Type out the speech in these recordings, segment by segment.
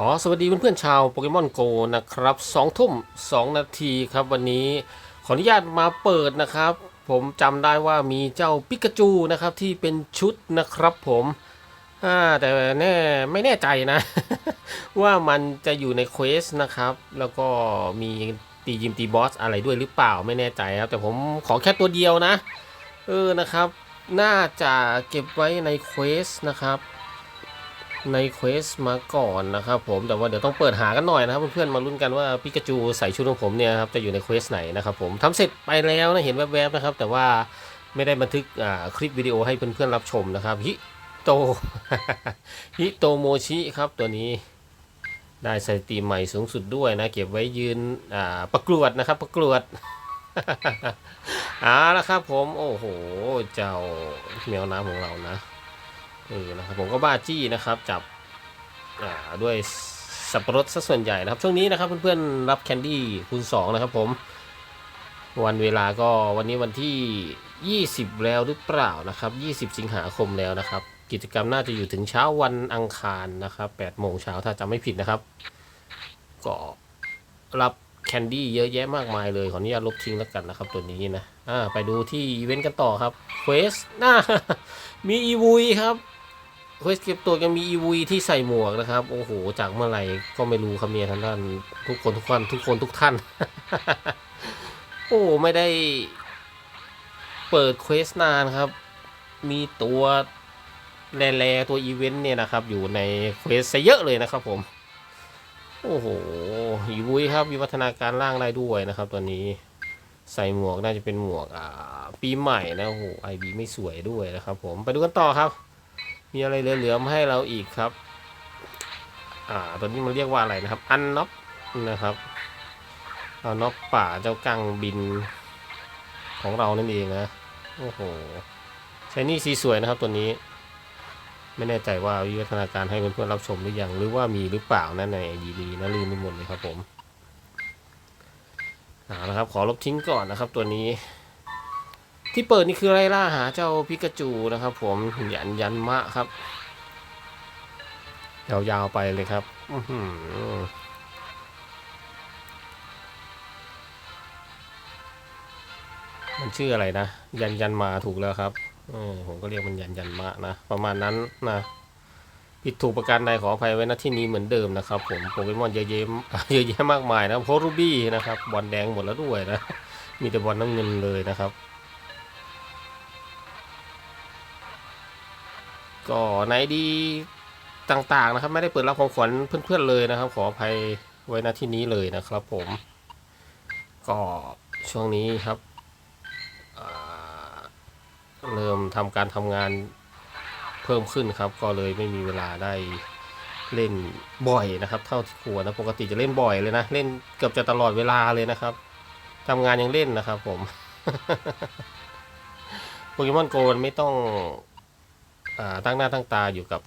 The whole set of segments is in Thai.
ขอสวัสดีเพื่อนๆชาวโปเกมอนโกนะครับสองทุ่มสองนาทีครับวันนี้ขออนุญาตมาเปิดนะครับ ผมจำได้ว่ามีเจ้าปิกาจูนะครับที่เป็นชุดนะครับผมแต่แน่ไม่แน่ใจนะ ว่ามันจะอยู่ในเควสนะครับ แล้วก็มีตียิมตีบอสอะไรด้วยหรือเปล่าไม่แน่ใจครับ แต่ผมขอแค่ตัวเดียวนะ เออนะครับ น่าจะเก็บไว้ในเควสนะครับ ในเควสมาก่อนนะครับผมแต่ว่าเดี๋ยวต้องเปิดหากันหน่อยนะครับเพื่อนๆมาลุ้นกันว่าปิกาจูใส่ชุดของผมเนี่ยครับจะอยู่ในเควสไหนนะครับผมทำเสร็จไปแล้วนะเห็นแวบๆนะครับ แต่ว่าไม่ได้บันทึกคลิปวิดีโอให้เพื่อนๆรับชมนะครับฮิโตฮิโตโมชิครับตัวนี้ได้สถิติใหม่สูงสุดด้วยนะ เก็บไว้ยืนประกวดนะครับ ประกวดอ่าแล้วครับผม โอ้โห เจ้าแมวน้ำของเรานะ เออนะครับผมก็บ้าจี้นะครับจับด้วยสับปะรดซะส่วนใหญ่นะครับ ช่วงนี้นะครับเพื่อนๆรับแคนดี้คูณ2นะครับผม วันเวลาก็วันนี้วันที่ 20 แล้วหรือเปล่านะครับ 20 สิงหาคมแล้วนะครับ กิจกรรมน่าจะอยู่ถึงเช้าวันอังคารนะครับ8โมงเช้าถ้าจำไม่ผิดนะครับ ก็รับแคนดี้เยอะแยะมากมายเลย ขออนุญาตลบทิ้งแล้วกันนะครับตัวนี้นะอ่าไปดูที่อีเวนต์กันต่อครับเควสน่ามีอีวุยครับ เควสเก็บตัวกันมีอีวุยที่ใส่หมวกนะครับ โอ้โห จากเมื่อไหร่ก็ไม่รู้ครับเนี่ยท่านท่านทุกคนทุกคนทุกคนทุกท่าน โอ้ไม่ได้เปิดเควสนานครับ มีตัวแลๆตัวอีเวนต์เนี่ยนะครับ อยู่ในเควสซะเยอะเลยนะครับผม โอ้โหอีวุยครับวิวัฒนาการร่างได้ด้วยนะครับตัวนี้ใส่หมวกน่าจะเป็นหมวกอ่าปีใหม่นะโอ้โหไอบีไม่สวยด้วยนะครับผมไปดูกันต่อครับ มีอะไรเหลือๆมาให้เราอีกครับ อ่า ตัวนี้มันเรียกว่าอะไรนะครับ อันน็อกนะครับเอาน็อกป่าเจ้ากังบินของเรานั่นเองนะ โอ้โหใช้นี่สีสวยนะครับตัวนี้ ไม่แน่ใจว่าวิวัฒนาการให้เพื่อนๆรับชมหรือยัง หรือว่ามีหรือเปล่านะในดีดีนะลืมไปหมดเลยครับผมเอาละครับ ขอลบทิ้งก่อนนะครับตัวนี้ ที่เปิดนี่คือไล่ล่าหาเจ้าพิกาจูนะครับ ผมยันยันมะครับยาวๆไปเลยครับมันชื่ออะไรนะ ยันยันมาถูกแล้วครับผมก็เรียกมันยันยันมะนะ ประมาณนั้นนะผิดถูกประการใดขออภัยไว้นะที่นี้เหมือนเดิมนะครับ ผมโปเกมอนเยอะแยะเยอะแยะมากมายนะโพรูบี้นะครับบอลแดงหมดแล้วด้วยนะ มีแต่บอลน้ำเงินเลยนะครับ ก็ในดีต่างๆนะครับ ไม่ได้เปิดรับของขวัญเพื่อนๆเลยนะครับ ขออภัยไว้ณที่นี้เลยนะครับ ผม ก็ช่วงนี้ครับเริ่มทำการทำงานเพิ่มขึ้นครับ ก็เลยไม่มีเวลาได้เล่นบ่อยนะครับ เท่าที่ควรนะปกติจะเล่นบ่อยเลยนะเล่นเกือบจะตลอดเวลาเลยนะครับทำงานยังเล่นนะครับ ผมโปเกมอนโกนไม่ต้อง ตั้งหน้าตั้งตาอยู่กับ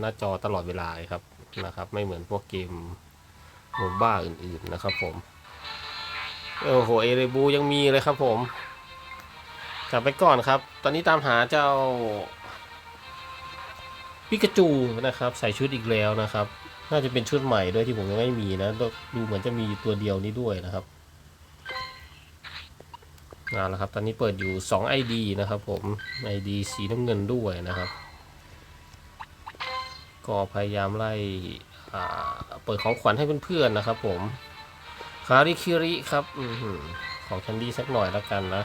หน้าจอตลอดเวลาครับนะครับ ไม่เหมือนพวกเกมโมบ้าอื่นๆนะครับผมโอ้โหเอเรบูยังมีเลยครับผมกลับไปก่อนครับ ตอนนี้ตามหาเจ้าปิกาจูนะครับ ใส่ชุดอีกแล้วนะครับ น่าจะเป็นชุดใหม่ด้วยที่ผมยังไม่มีนะ ดูเหมือนจะมีตัวเดียวนี้ด้วยนะครับ เอาละครับตอนนี้เปิดอยู่ 2 ID นะครับผม ID สีน้ำเงินด้วยนะครับ ก็พยายามไล่เปิดของขวัญให้เพื่อนๆนะครับผมคาริคิริครับออหือของแคนดี้สักหน่อยแล้วกันนะ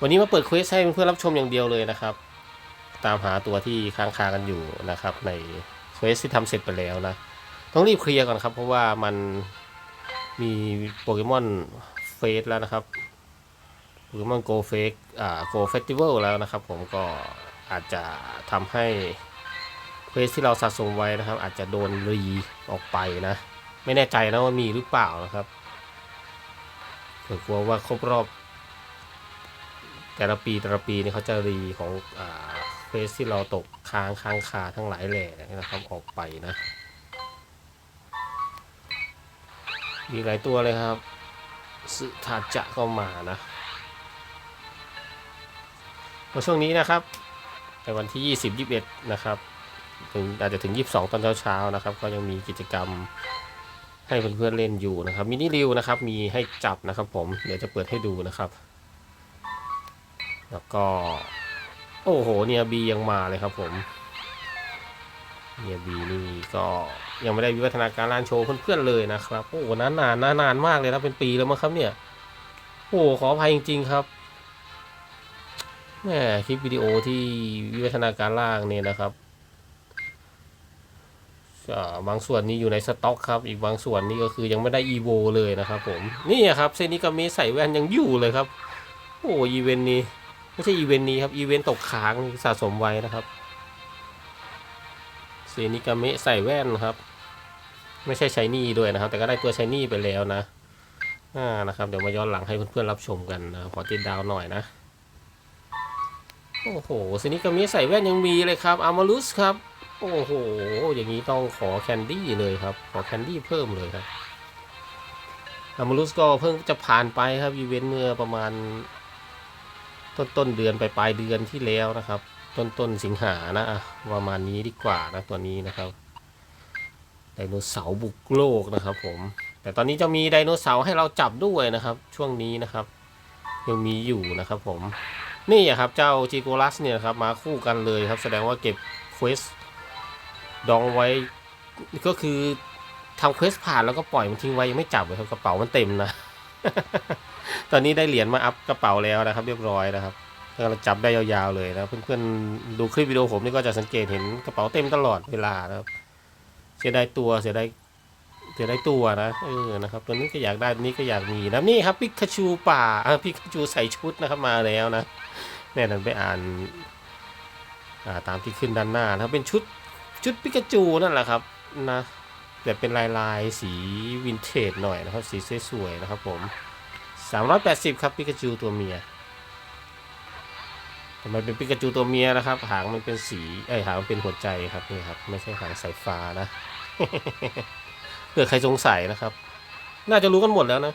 วันนี้มาเปิดเควสให้เพื่อนๆรับชมอย่างเดียวเลยนะครับ ตามหาตัวที่ค้างคากันอยู่นะครับ ในเควสที่ทำเสร็จไปแล้วนะ ต้องรีบเคลียร์ก่อนครับ เพราะว่ามันมีโปเกมอนเฟสแล้วนะครับ โปเกมอนโกเฟกอ่าโกเฟสติวัลแล้วนะครับ ผมก็อาจจะทำให้เควสที่เราสะสมไว้นะครับ อาจจะโดนรีออกไปนะ ไม่แน่ใจนะว่ามีหรือเปล่านะครับเกิดกลัวว่าครบรอบ แต่ละปีแต่ละปีนี่เขาจะรีของอ่าเควสที่เราตกค้างค้างคาทั้งหลายแหล่นะครับออกไปนะ มีหลายตัวเลยครับสึทาจะก็มานะ ในช่วงนี้นะครับในวันที่ 20 21 นะครับถึงอาจจะถึง 22 ตอนเช้าๆนะครับ ก็ยังมีกิจกรรมให้เพื่อนๆเล่นอยู่นะครับมินิริวนะครับมีให้จับนะครับผมเดี๋ยวจะเปิดให้ดูนะครับ แล้วก็ โอ้โหเนี่ยบียังมาเลยครับผมเนี่ยบีนี่ก็ยังไม่ได้วิวัฒนาการร้านโชว์เพื่อนๆเลยนะครับ โอ้โหนานนานนานมากเลยนะเป็นปีแล้วมั้งครับเนี่ย โอ้ขออภัยจริง ๆ ครับ แหม่คลิปวิดีโอที่วิวัฒนาการล่างเนี่ยนะครับบางส่วนนี้อยู่ในสต็อกครับ อีกบางส่วนนี่ก็คือยังไม่ได้อีโวเลยนะครับผม นี่ครับเซนิกามิใส่แว่นยังอยู่เลยครับ โอ้อีเวนต์นี้ไม่ใช่อีเวนต์นี้ครับอีเวนต์ตกค้างสะสมไว้นะครับเซนิกามิใส่แว่นครับ ไม่ใช่ใช้นี่ด้วยนะครับ แต่ก็ได้ตัวใช้นี่ไปแล้วนะอ่านะครับ เดี๋ยวมาย้อนหลังให้เพื่อนๆรับชมกันนะขอติดดาวหน่อยนะ โอ้โหซินิกามิใส่แว่นยังมีเลยครับอามารุสครับ โอ้โห อย่างนี้ต้องขอแคนดี้เลยครับ ขอแคนดี้เพิ่มเลยครับอามารุสก็เพิ่งจะผ่านไปครับอีเวนต์เมื่อประมาณ ต้นต้นเดือนไปปลายเดือนที่แล้วนะครับ ต้นต้นสิงหานะอะประมาณนี้ดีกว่านะตัวนี้นะครับไดโนเสาร์บุกโลกนะครับ ผม แต่ตอนนี้จะมีไดโนเสาร์ให้เราจับด้วยนะครับ ช่วงนี้นะครับ ยังมีอยู่นะครับผม นี่ครับเจ้าจีโกลัสเนี่ยครับมาคู่กันเลยครับ แสดงว่าเก็บเควสดองไว้ก็คือทำเควสผ่านแล้วก็ปล่อยมันทิ้งไว้ยังไม่จับเลยครับกระเป๋ามันเต็มนะ ตอนนี้ได้เหรียญมาอัพกระเป๋าแล้วนะครับ เรียบร้อยนะครับก็จับได้ยาวๆเลยนะเพื่อนๆดูคลิปวิดีโอผมนี่ก็จะสังเกตเห็นกระเป๋าเต็มตลอดเวลานะครับเสียดายตัวเสียดาย เสียดายตัวนะเออนะครับตัวนี้ก็อยากได้ตัวนี้ก็อยากมีนะนี่ครับพิกาชูป่าเออพิกาชูใส่ชุดนะครับมาแล้วนะแน่นอนไปอ่านอ่าตามที่ขึ้นด้านหน้านะครับเป็นชุดชุดพิกาจูนั่นแหละครับนะแต่เป็นลายลายสีวินเทจหน่อยนะครับ สีสวยๆนะครับผม 380 ครับปิกาจูตัวเมียทำไมเป็นปิกาจูตัวเมียนะครับ หางมันเป็นสีไอหางมันเป็นหัวใจครับนี่ครับ ไม่ใช่หางสายฟ้านะ เผื่อใครสงสัยนะครับ น่าจะรู้กันหมดแล้วนะ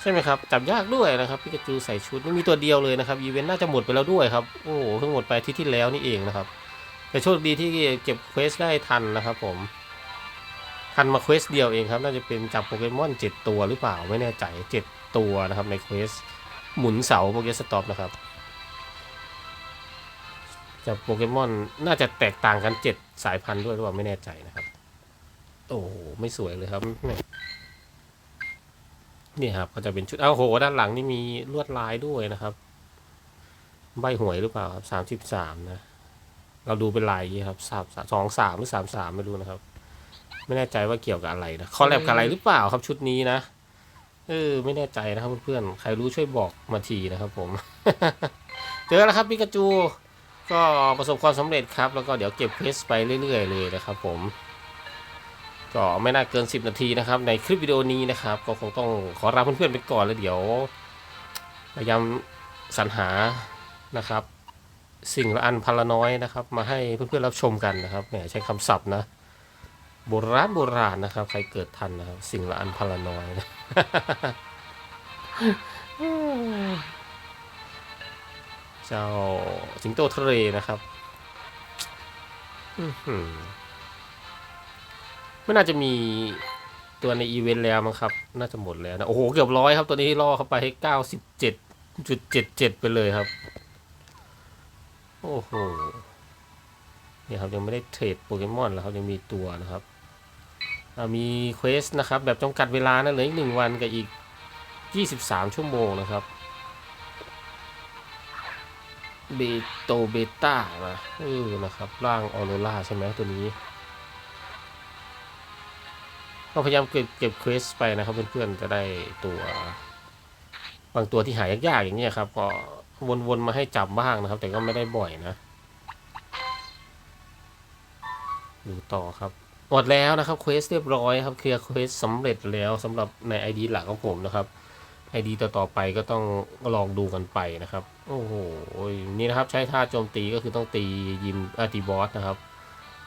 ใช่ไหมครับ จับยากด้วยนะครับปิกาจูใส่ชุดไม่มีตัวเดียวเลยนะครับอีเวนต์น่าจะหมดไปแล้วด้วยครับ โอ้โหเพิ่งหมดไปที่ที่แล้วนี่เองนะครับ แต่โชคดีที่เก็บเควสได้ทันนะครับผมทันมาเควสเดียวเองครับ น่าจะเป็นจับโปเกมอนเจ็ดตัวหรือเปล่าไม่แน่ใจเจ็ดตัวนะครับในเควสหมุนเสาโปเกสต็อปนะครับจับโปเกมอนน่าจะแตกต่างกันเจ็ดสายพันธุ์ด้วยหรือเปล่าไม่แน่ใจนะครับ โอ้ไม่สวยเลยครับนี่ครับ ก็จะเป็นชุดอ้าวโห ด้านหลังนี่มีลวดลายด้วยนะครับ ใบหวยหรือเปล่าครับสามสิบสามนะ เราดูเป็นลายครับสามสองสามหรือสามสามไม่รู้นะครับ ไม่แน่ใจว่าเกี่ยวกับอะไรนะคอลแลบกับอะไรหรือเปล่าครับชุดนี้นะเออไม่แน่ใจนะครับเพื่อนๆใครรู้ช่วยบอกมาทีนะครับ ผม เจอแล้วครับปิกาจู ก็ประสบความสำเร็จครับ แล้วก็เดี๋ยวเก็บเพสไปเรื่อย ๆ เลยนะครับ ผม ก็ไม่น่าเกิน 10 นาทีนะครับ ในคลิปวิดีโอนี้นะครับ ก็คงต้องขอลาเพื่อนๆไปก่อนแล้วเดี๋ยวพยายามสรรหานะครับ สิ่งละอันพันละน้อยนะครับ มาให้เพื่อนๆรับชมกันนะครับแหมใช้คำศัพท์นะโบราณโบราณนะครับ ใครเกิดทันนะครับ สิ่งละอันพันละน้อยนะเจ้าสิงโตทะเลนะครับ อือหือ ไม่น่าจะมีตัวในอีเวนต์แล้วมั้งครับ น่าจะหมดแล้วนะโอ้โหเกือบร้อยครับตัวนี้ล่อเข้าไปให้เก้าสิบเจ็ดจุดเจ็ดเจ็ดไปเลยครับ โอ้โหเนี่ยครับยังไม่ได้เทรดโปเกมอนแล้วครับยังมีตัวนะครับมีเควสนะครับ แบบจำกัดเวลานะเหลืออีกหนึ่งวันกับอีก 23 ชั่วโมงนะครับเบโตเบต้านะเออนะครับ ร่างออโรราใช่ไหมตัวนี้ ก็พยายามเก็บเก็บเควสไปนะครับเพื่อนๆจะได้ตัวบางตัวที่หายยากๆอย่างเงี้ยครับ ก็วนๆมาให้จับบ้างนะครับ แต่ก็ไม่ได้บ่อยนะดูต่อครับหมดแล้วนะครับเควสเรียบร้อยครับเคลียร์เควสสำเร็จแล้วสำหรับใน ID หลักของผมนะครับ ID ต่อๆไปก็ต้องลองดูกันไปนะครับ โอ้โห นี่นะครับใช้ท่าโจมตีก็คือต้องตียิมอาตีบอสนะครับ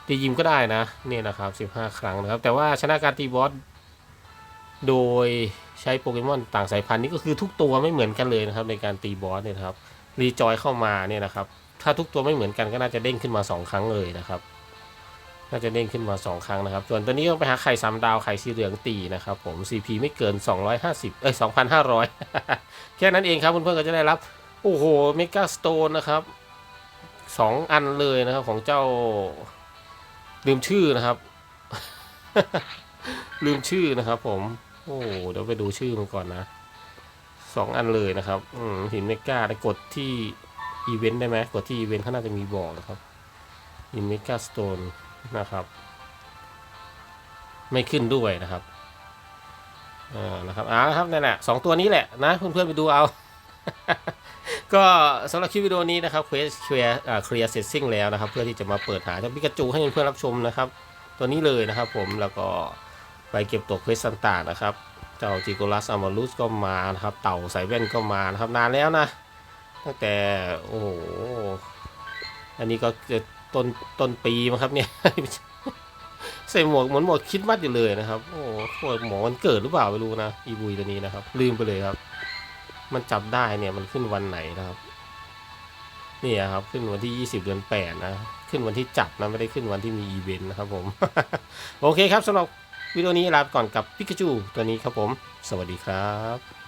ตียิมก็ได้นะเนี่ยนะครับ 15 ครั้งนะครับ แต่ว่าชนะการตีบอสโดยใช้โปเกมอนต่างสายพันธุ์นี่ก็คือทุกตัวไม่เหมือนกันเลยนะครับ ในการตีบอสเนี่ยครับรีจอยเข้ามาเนี่ยนะครับ ถ้าทุกตัวไม่เหมือนกันก็น่าจะเด้งขึ้นมาสองครั้งเลยนะครับน่าจะเด้งขึ้นมา 2 ครั้งนะครับ ส่วนตัวนี้ต้องไปหาไข่สามดาวไข่สีเหลืองตีนะครับผม CP ไม่เกิน 250 เอ้ย 2,500 แค่นั้นเองครับเพื่อนๆก็จะได้รับ โอ้โหเมกาสโตนนะครับสองอันเลยนะครับของเจ้า ลืมชื่อนะครับ ลืมชื่อนะครับ ผม โอ้เดี๋ยวไปดูชื่อมันก่อนนะสองอันเลยนะครับหินเมกาได้กดที่อีเวนต์ได้ไหมกดที่อีเวนต์เขาน่าจะมีบอกนะครับหินเมกาสโตนนะครับ ไม่ขึ้นด้วยนะครับเออนะครับเอ่าครับนั่นแหละสองตัวนี้แหละนะเพื่อนๆไปดูเอา ก็สำหรับคลิปวิดีโอนี้นะครับเควสเคลียร์เคลียร์เสร็จสิ้นแล้วนะครับ เพื่อที่จะมาเปิดหาเจ้าปิกาจูให้เพื่อนรับชมนะครับ ตัวนี้เลยนะครับผมแล้วก็ไปเก็บตัวเควสต่างๆนะครับ เจ้าจิโกลัสอามารุสก็มานะครับ เต่าสายแว่นก็มานะครับนานแล้วนะ ตั้งแต่โอ้โหอันนี้ก็ต้นต้นปีมั้งครับเนี่ยใส่หมวกเหมือนหมวกคิดมัดอยู่เลยนะครับ โอ้โหหมอมันเกิดหรือเปล่าไม่รู้นะอีบุยตัวนี้นะครับ ลืมไปเลยครับ มันจับได้เนี่ยมันขึ้นวันไหนนะครับนี่ครับขึ้นวันที่ 20 เดือน 8 นะ ขึ้นวันที่จับนะ ไม่ได้ขึ้นวันที่มีอีเวนต์นะครับผม โอเคครับสำหรับวิดีโอนี้ลาไปก่อนกับปิกาจูตัวนี้ครับผม สวัสดีครับ